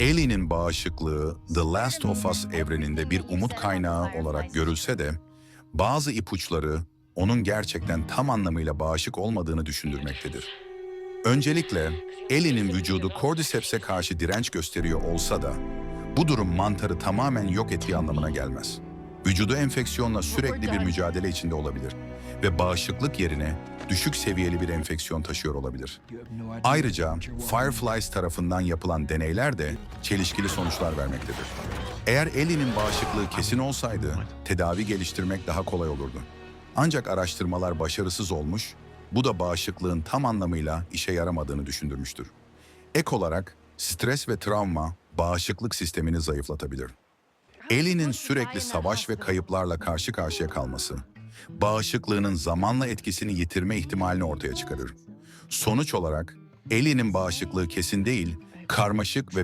Ellie'nin bağışıklığı The Last of Us evreninde bir umut kaynağı olarak görülse de bazı ipuçları onun gerçekten tam anlamıyla bağışık olmadığını düşündürmektedir. Öncelikle Ellie'nin vücudu Cordyceps'e karşı direnç gösteriyor olsa da bu durum mantarı tamamen yok ettiği anlamına gelmez. Vücudu enfeksiyonla sürekli bir mücadele içinde olabilir ve bağışıklık yerine düşük seviyeli bir enfeksiyon taşıyor olabilir. Ayrıca Fireflies tarafından yapılan deneyler de çelişkili sonuçlar vermektedir. Eğer Ellie'nin bağışıklığı kesin olsaydı tedavi geliştirmek daha kolay olurdu. Ancak araştırmalar başarısız olmuş, bu da bağışıklığın tam anlamıyla işe yaramadığını düşündürmüştür. Ek olarak stres ve travma bağışıklık sistemini zayıflatabilir. Ellie'nin sürekli savaş ve kayıplarla karşı karşıya kalması, bağışıklığının zamanla etkisini yitirme ihtimalini ortaya çıkarır. Sonuç olarak Ellie'nin bağışıklığı kesin değil, karmaşık ve